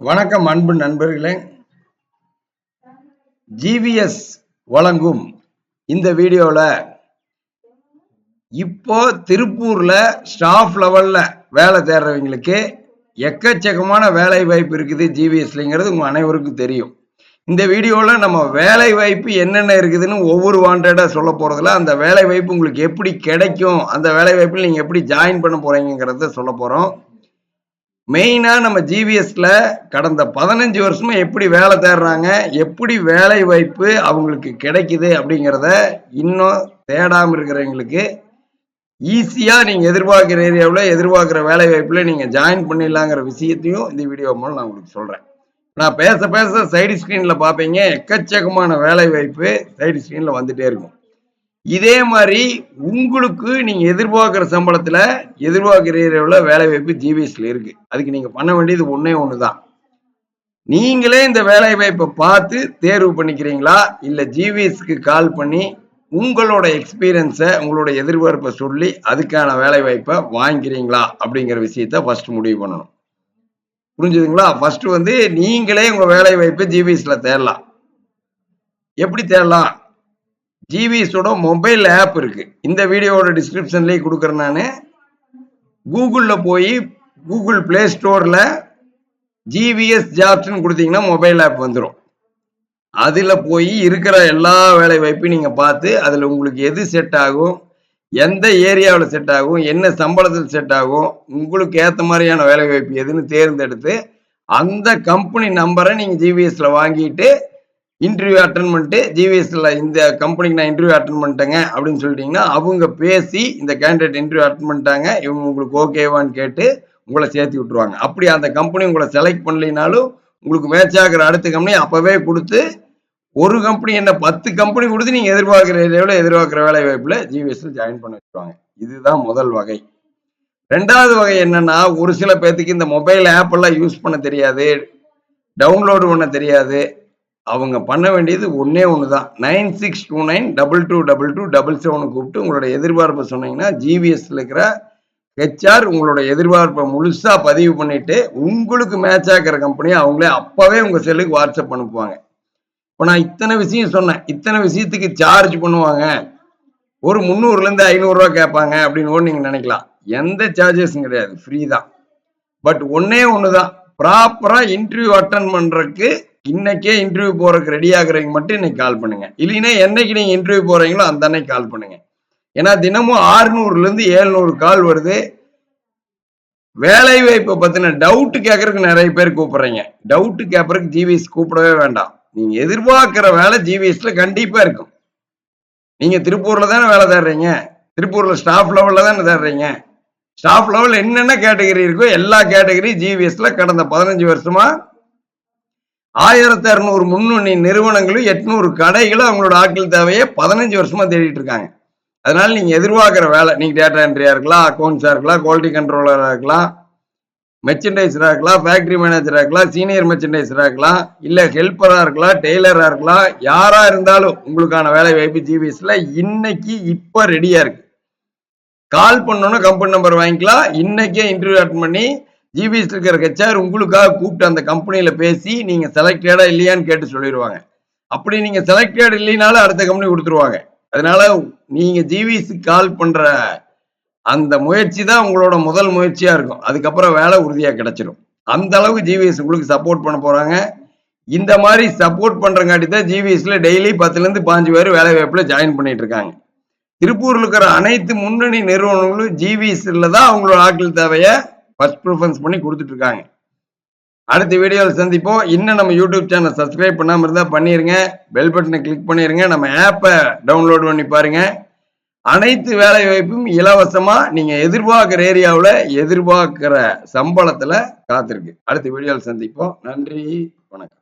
வணக்கம் அன்பு நண்பர்களே. ஜிவிஎஸ் வழங்கும் இந்த வீடியோவில் இப்போ திருப்பூர்ல ஸ்டாஃப் லெவல்ல வேலை தேடுறவங்களுக்கு எக்கச்சக்கமான வேலை வாய்ப்பு இருக்குது ஜிவிஎஸ்லிங்கிறது உங்க அனைவருக்கும் தெரியும். இந்த வீடியோவில் நம்ம வேலை வாய்ப்பு என்னென்ன இருக்குதுன்னு ஒவ்வொரு வாண்டடாக சொல்ல போகிறதுல அந்த வேலை வாய்ப்பு உங்களுக்கு எப்படி கிடைக்கும் அந்த வேலை வாய்ப்பில் நீங்கள் எப்படி ஜாயின் பண்ண போகிறீங்கிறத சொல்ல போகிறோம் மெயினாக நம்ம ஜிவிஎஸ்ல கடந்த பதினஞ்சு வருஷமா எப்படி வேலை தேடுறாங்க எப்படி வேலை வாய்ப்பு அவங்களுக்கு கிடைக்குது அப்படிங்கிறத இன்னும் தேடாமல் இருக்கிறவங்களுக்கு ஈஸியாக நீங்கள் எதிர்பார்க்குற ஏரியாவில் எதிர்பார்க்குற வேலை வாய்ப்பில் நீங்கள் ஜாயின் பண்ணிடலாங்கிற விஷயத்தையும் இந்த வீடியோ மூலம் நான் உங்களுக்கு சொல்கிறேன் நான் பேச பேச சைடு ஸ்க்ரீனில் பார்ப்பீங்க எக்கச்சக்கமான வேலை வாய்ப்பு சைடு ஸ்க்ரீனில் வந்துகிட்டே இருக்கும். இதே மாதிரி உங்களுக்கு நீங்க எதிர்பார்க்குற சம்பளத்துல எதிர்பார்க்குற ஏரியாவில் வேலை வாய்ப்பு ஜிவிஎஸ்ல இருக்கு. அதுக்கு நீங்க பண்ண வேண்டியது ஒண்ணே ஒண்ணுதான். நீங்களே இந்த வேலை வாய்ப்பை பார்த்து தேர்வு பண்ணிக்கிறீங்களா? இல்ல ஜிவிஎஸ்க்கு கால் பண்ணி உங்களோட எக்ஸ்பீரியன்ஸை உங்களோட எதிர்பார்ப்பை சொல்லி அதுக்கான வேலை வாய்ப்பை வாங்கிக்கிறீங்களா? அப்படிங்கிற விஷயத்த ஃபர்ஸ்ட் முடிவு பண்ணணும். புரிஞ்சுதுங்களா? ஃபர்ஸ்ட் வந்து நீங்களே உங்க வேலை வாய்ப்பை தேடலாம். எப்படி தேடலாம்? ஜிவிஎஸோட மொபைல் ஆப் இருக்கு. இந்த வீடியோவோட டிஸ்கிரிப்ஷன்லேயே கொடுக்குறேன் நான். கூகுளில் போய் கூகுள் பிளே ஸ்டோரில் ஜிவிஎஸ் ஜாப்ஸ்ன்னு கொடுத்தீங்கன்னா மொபைல் ஆப் வந்துடும் அதில் போய் இருக்கிற எல்லா வேலை வாய்ப்பையும் நீங்கள் பார்த்து அதில் உங்களுக்கு எது செட் ஆகும் எந்த ஏரியாவில் செட் ஆகும் என்ன சம்பளத்தில் செட் ஆகும் உங்களுக்கு ஏற்ற மாதிரியான வேலை வாய்ப்பு எதுன்னு தேர்ந்தெடுத்து அந்த கம்பெனி நம்பரை நீங்கள் ஜிவிஎஸில் வாங்கிட்டு இன்டர்வியூ அட்டன் பண்ணிட்டு ஜிவிஎஸ்ல இந்த கம்பெனிக்கு நான் இன்டர்வியூ அட்டன் பண்ணிட்டேங்க அப்படின்னு சொல்லிட்டீங்கன்னா அவங்க பேசி இந்த கேண்டிடேட் இன்டர்வியூ அட்டன் பண்ணிட்டாங்க இவங்க உங்களுக்கு ஓகேவான்னு கேட்டு உங்களை சேர்த்து விட்டுருவாங்க. அப்படி அந்த கம்பெனி உங்களை செலக்ட் பண்ணலைனாலும் உங்களுக்கு மேட்ச் ஆகிற அடுத்த கம்பெனி அப்பவே கொடுத்து ஒரு கம்பெனி என்ன பத்து கம்பெனி கொடுத்து நீங்க எதிர்பார்க்குற ஏரியாவில் எதிர்பார்க்குற வேலை வாய்ப்புல ஜிவிஎஸ்ல ஜாயின் பண்ண வச்சுருவாங்க இதுதான் முதல் வகை. ரெண்டாவது வகை என்னன்னா ஒரு சில பேர்த்துக்கு இந்த மொபைல் ஆப் எல்லாம் யூஸ் பண்ண தெரியாது டவுன்லோடு பண்ண தெரியாது அவங்க பண்ண வேண்டியது ஒன்னே ஒன்று தான் nine six two nine double two double two double seven கூப்பிட்டு உங்களோட எதிர்பார்ப்பை சொன்னீங்கன்னா ஜிவிஎஸ்ல இருக்கிற ஹெச்ஆர் உங்களோட எதிர்பார்ப்பை முழுசா பதிவு பண்ணிட்டு உங்களுக்கு மேட்ச் ஆகிற கம்பெனியை அவங்களே அப்பவே உங்க செல்லுக்கு வாட்ஸ்அப் அனுப்புவாங்க. இப்போ நான் இத்தனை விஷயம் சொன்னேன். இத்தனை விஷயத்துக்கு சார்ஜ் பண்ணுவாங்க. ஒரு முந்நூறுலேருந்து ஐநூறுரூவா கேட்பாங்க அப்படின்னு கூட நீங்கள் நினைக்கலாம். எந்த சார்ஜஸும் கிடையாது. ஃப்ரீ தான். பட் ஒன்னே ஒன்று தான் ப்ராப்பராக இன்டர்வியூ அட்டன் பண்ணுறதுக்கு இன்னைக்கே இன்டர்வியூ போறதுக்கு ரெடி ஆகுறவங்க மட்டும் இன்னைக்கு கால் பண்ணுங்க. இல்லைன்னா என்னைக்கு நீங்க இன்டர்வியூ போறீங்களோ அந்த அன்னைக்கு கால் பண்ணுங்க. ஏன்னா தினமும் ஆறுநூறுல இருந்து ஏழ்நூறு கால் வருது. வேலை வாய்ப்பை பத்தின டவுட் கேட்கறதுக்கு நிறைய பேர் கூப்பிடுறீங்க. டவுட் கேட்கறதுக்கு ஜிவிஎஸ் கூப்பிடவே வேண்டாம். நீங்க எதிர்பார்க்கிற வேலை ஜிவிஎஸ்ல கண்டிப்பா இருக்கும். நீங்க திருப்பூர்ல தானே வேலை தேடுறீங்க? திருப்பூர்ல ஸ்டாஃப் லெவல்ல தானே தேடுறீங்க? ஸ்டாஃப் லெவல் என்னென்ன கேட்டகரி இருக்கோ எல்லா கேட்டகரி ஜிவிஎஸ்ல கடந்த பதினஞ்சு வருஷமா ஆயிரத்தி அறுநூறு முன்னணி நிறுவனங்களும் எட்நூறு கடைகளும் அவங்களோட ஆட்கள் தேவையை பதினஞ்சு வருஷமா தேடிட்டு இருக்காங்க. அதனால நீங்க எதிர்பார்க்குற வேலை நீங்க டேட்டா என்ட்ரியா இருக்கலாம் அக்கௌண்ட்ஸா இருக்கலாம் குவாலிட்டி கண்ட்ரோலரா இருக்கலாம் மெர்ச்சன்டைசரா இருக்கலாம் ஃபேக்டரி மேனேஜரா இருக்கலாம் சீனியர் மெர்ச்சன்டைசரா இருக்கலாம் இல்ல ஹெல்ப்பரா இருக்கலாம் டெய்லரா இருக்கலாம் யாரா இருந்தாலும் உங்களுக்கான வேலை வாய்ப்பு ஜிபிஎஸ்ல இன்னைக்கு இப்ப ரெடியா இருக்கு. கால் பண்ணோன்னா கம்பெனி நம்பர் வாங்கிக்கலாம் இன்னைக்கே இன்டர்வியூ அட்டன் பண்ணி ஜிபிஎஸ் இருக்கிற ஹெச்ஆர் உங்களுக்காக கூப்பிட்டு அந்த கம்பெனியில் பேசி நீங்கள் செலக்டடா இல்லையான்னு கேட்டு சொல்லிடுவாங்க அப்படி நீங்கள் செலக்டட் இல்லைனாலும் அடுத்த கம்பெனி கொடுத்துருவாங்க. அதனால நீங்கள் ஜிவிஎஸ் கால் பண்ணுற அந்த முயற்சி தான் உங்களோட முதல் முயற்சியாக இருக்கும். அதுக்கப்புறம் வேலை உறுதியாக கிடைச்சிடும் அந்த அளவுக்கு ஜிவிஎஸ் உங்களுக்கு சப்போர்ட் பண்ண போகிறாங்க இந்த மாதிரி சப்போர்ட் பண்ணுறங்காட்டி தான் ஜிவிஎஸ்ல டெய்லி பத்துலேருந்து பாஞ்சு பேர் வேலை வாய்ப்பில் ஜாயின் பண்ணிட்டு இருக்காங்க. திருப்பூரில் இருக்கிற அனைத்து முன்னணி நிறுவனங்களும் ஜிவிஎஸ்ல தான் அவங்களோட ஆட்கள் தேவையை ஃபர்ஸ்ட் ப்ரிஃபரன்ஸ் பண்ணி கொடுத்துட்டு இருக்காங்க அடுத்த வீடியோவில் சந்திப்போம். இன்னும் நம்ம யூடியூப் சேனல் சப்ஸ்கிரைப் பண்ணாமல் இருந்தால் பண்ணிடுங்க பெல் பட்டனை கிளிக் பண்ணிடுங்க நம்ம ஆப்பை டவுன்லோட் பண்ணி பாருங்க. அனைத்து வேலை வாய்ப்பும் இலவசமாக நீங்கள் எதிர்பார்க்குற ஏரியாவில் எதிர்பார்க்குற சம்பளத்தில் காத்திருக்கு. அடுத்த வீடியோவில் சந்திப்போம். நன்றி. வணக்கம்.